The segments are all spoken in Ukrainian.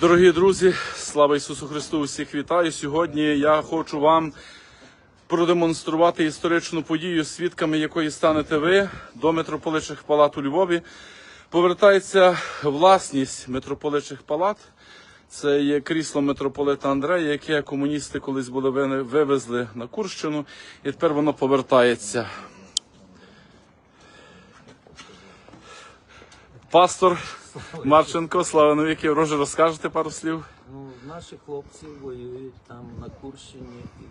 Дорогі друзі, слава Ісусу Христу! Усіх вітаю. Сьогодні я хочу вам продемонструвати історичну подію, свідками якої станете ви до митрополичих палат у Львові. Повертається власність митрополичих палат. Це є крісло митрополита Андрея, яке комуністи колись були вивезли на Курщину, і тепер воно повертається. Пастор Марченко, слава навіки, Роже, розкажете пару слів? Ну, наші хлопці воюють там на Курщині, і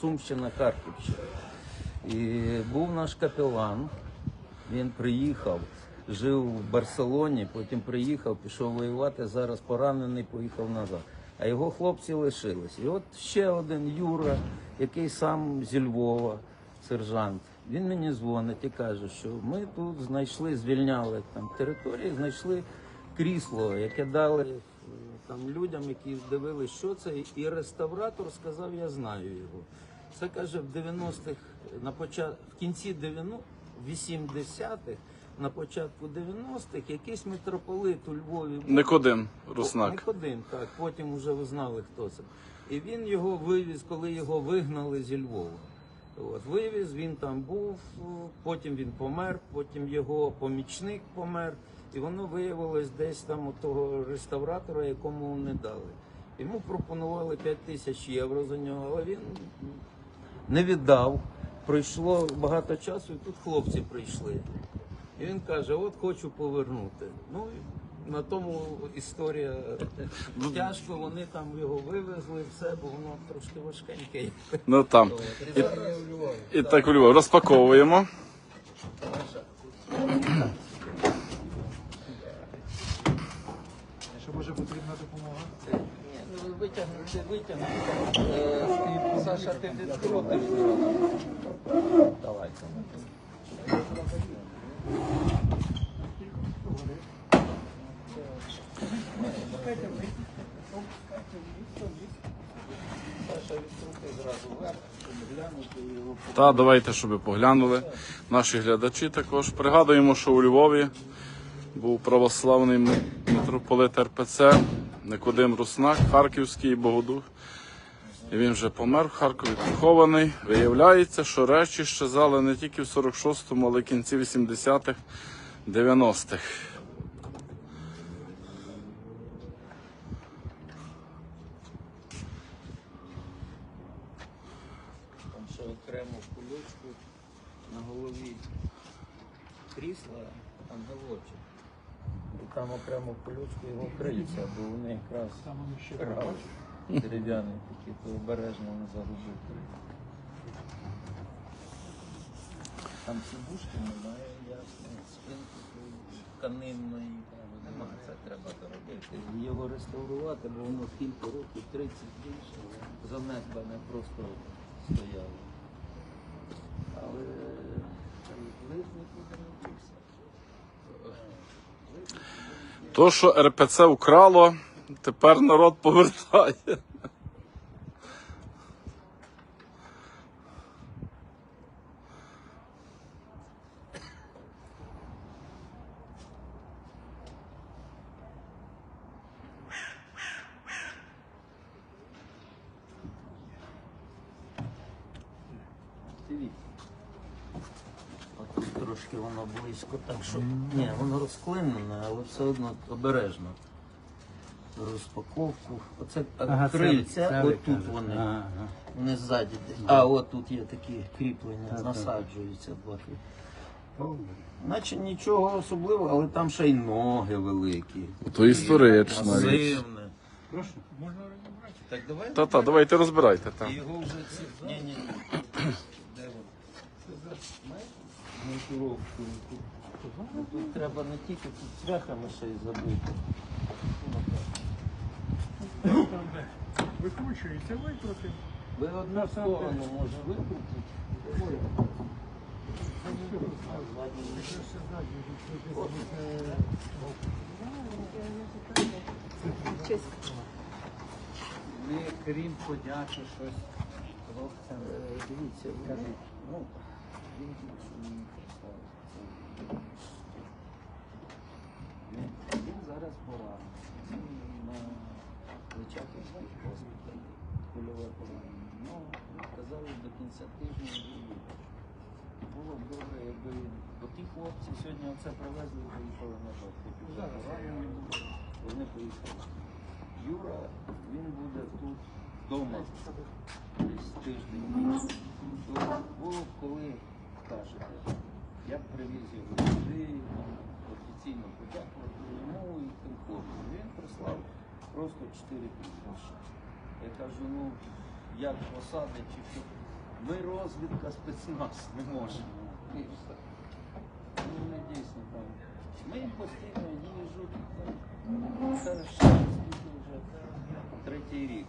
Сумщина, Харківщина. І був наш капелан, він приїхав, жив в Барселоні, потім приїхав, пішов воювати, зараз поранений, поїхав назад. А його хлопці лишились. І от ще один Юра, який сам зі Львова, сержант. Він мені дзвонить і каже, що ми тут знайшли, звільняли там території, знайшли крісло, яке дали е, там людям, які дивились, що це, і реставратор сказав, я знаю його. Це каже в 90-х, на почат... в кінці 90 80-х, на початку 90-х, якийсь митрополит у Львові був. Никодим Руснак. Никодим, так, потім вже ви знали, хто це. І він його вивіз, коли його вигнали зі Львова. От, вивіз, він там був, потім він помер, потім його помічник помер. І воно виявилось десь там у того реставратора, якому не дали. Йому пропонували 5 тисяч євро за нього, але він не віддав. Пройшло багато часу, і тут хлопці прийшли. І він каже: от хочу повернути. Ну на тому історія тяжко. Вони там його вивезли, все, бо воно трошки важкеньке. Ну там. І, і так у Львові. Розпаковуємо. Що може потрібна допомога? Ні, ну витягнути, витягнути. Е, Саша, ти відкрутиш. Давай. Саша, відкрути зразу вверх, щоб глянути його. Та давайте, щоб поглянули. Наші глядачі також. Пригадуємо, що у Львові був православний митрополит РПЦ Никодим Руснак, Харківський Богодух. І він вже помер в Харкові, похований. Виявляється, що речі щезали не тільки в 46-му, але й кінці 80-х, 90-х. В кульочку на голові крісла ангелочок. І там окремо в кульочку його крильця, бо вони якраз Там крали. Дерев'яні такі, то обережно не загубити. Там сидушки немає, ясно, спинки тканинної, нема, це треба доробити. Його реставрувати, бо воно кілька років, 30 більше, занедбане просто стояло. Але не. То, що РПЦ украло, тепер народ повертає. Дивіться. Трошки воно близько, так що. Ні, воно розклинене, але все одно обережно. Розпаковку. Оце а, крильця, от тут вони. Не ззаді. десь. А от тут є такі кріплення, насаджуються два кріплення. Наче нічого особливого, але там ще й ноги великі. То історична річ. Масивне. Прошу, можна розібрати? Так давай. Та-та, давайте розбирайте. Та. І Його вже ці. Ні, ні, ні. Ну, Тут треба не тільки тут цвяхами ще й забити. Викручується, викрути. Ви одну сторону може викрутити. Ми, крім подяки, щось хлопцям. Е, Дивіться, вони, ну, він більше мені представить. Він, він зараз поранений. Кульове поранення. Ну, казали, до кінця тижня буде. Було б добре, якби бо ті хлопці сьогодні оце привезли і поїхали назад. Хоч поранені були, вони поїхали. Юра, він буде тут вдома десь тиждень було б коли кажете, я привіз його там, офіційно подякувати йому і тим хлопцям. Він прислав просто чотири підписи. Я кажу, ну як посади чи що. Ми розвідка спецназ не можемо. Ну, вони дійсно там. Ми їм постійно їжу, ще скільки вже третій рік.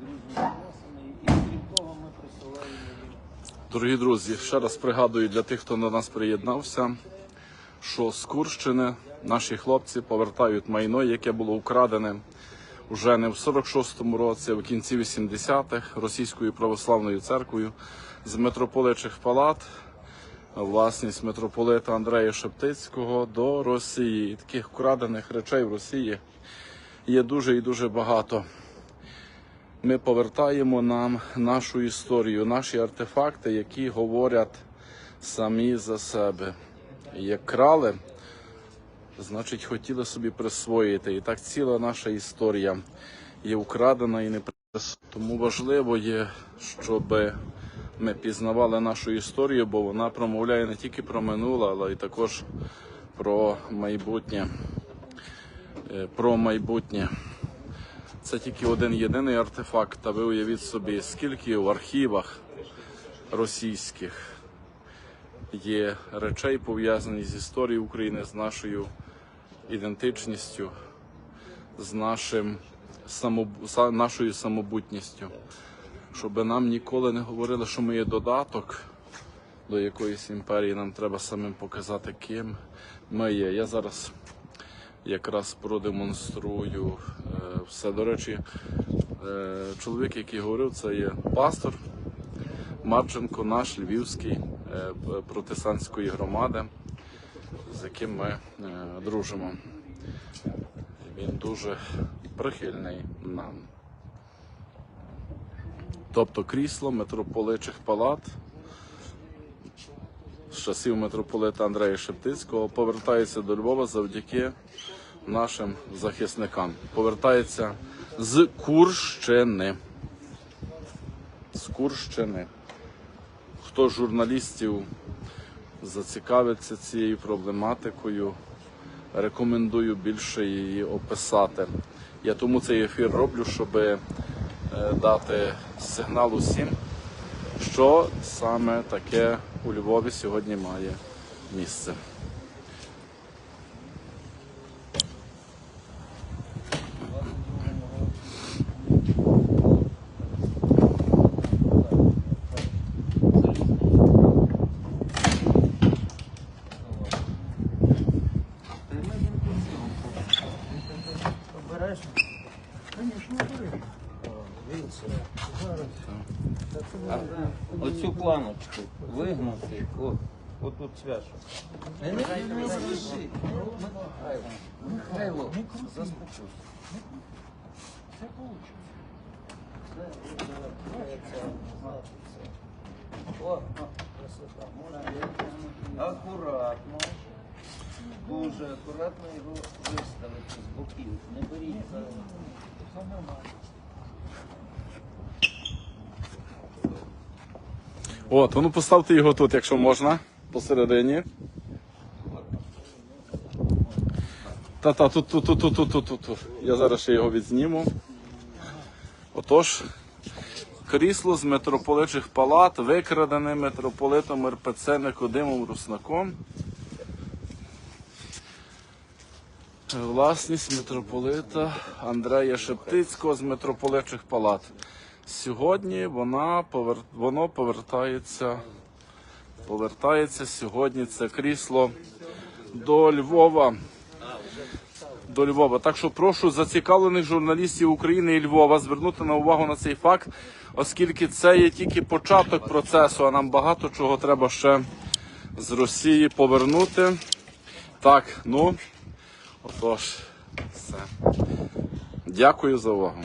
Дружні відносини. І крім того, ми присилаємо їм. Дорогі друзі, ще раз пригадую для тих, хто до нас приєднався, що з Курщини наші хлопці повертають майно, яке було вкрадене вже не в 46-му році, а в кінці 80-х Російською православною церквою з митрополичих палат, власність митрополита Андрея Шептицького до Росії. Таких вкрадених речей в Росії є дуже і дуже багато ми повертаємо нам нашу історію, наші артефакти, які говорять самі за себе. Як крали, значить, хотіли собі присвоїти. І так ціла наша історія є украдена і не присвоєна. Тому важливо є, щоб ми пізнавали нашу історію, бо вона промовляє не тільки про минуле, але й також про майбутнє. Е, Про майбутнє. Це тільки один єдиний артефакт. Та ви уявіть собі, скільки в архівах російських є речей пов'язані з історією України, з нашою ідентичністю, з нашим самоб... нашою самобутністю. Щоб нам ніколи не говорили, що ми є додаток до якоїсь імперії, нам треба самим показати, ким ми є. Я зараз якраз продемонструю е, все. До речі, е, чоловік, який говорив, це є пастор Марченко, наш львівський е, протестантської громади, з яким ми дружимо. Він дуже прихильний нам. Тобто крісло митрополичих палат з часів митрополита Андрея Шептицького повертається до Львова завдяки нашим захисникам. Повертається з Курщини. З Курщини. Хто з журналістів зацікавиться цією проблематикою, рекомендую більше її описати. Я тому цей ефір роблю, щоб е, дати сигнал усім, що саме таке у Львові сьогодні має місце. Бери. Дивіться. А, Оцю планочку вигнути, от, отут цвяшок. Не, не, не, не спіши. Михайло, Михайло, заспокойся. Це вийде. О, красота. Акуратно. Дуже акуратно його виставити з боків. Не беріть за... От, ну поставте його тут, якщо можна, посередині. Та-та, тут, тут, тут, тут, тут, тут, тут. Я зараз ще його відзніму. Отож, крісло з митрополитчих палат, викрадене митрополитом РПЦ Никодимом Руснаком. Власність митрополита Андрея Шептицького з митрополичих палат. Сьогодні вона повер... воно повертається, повертається сьогодні це крісло до Львова. До Львова. Так що прошу зацікавлених журналістів України і Львова звернути на увагу на цей факт, оскільки це є тільки початок процесу, а нам багато чого треба ще з Росії повернути. Так, ну отож, все. Дякую за увагу.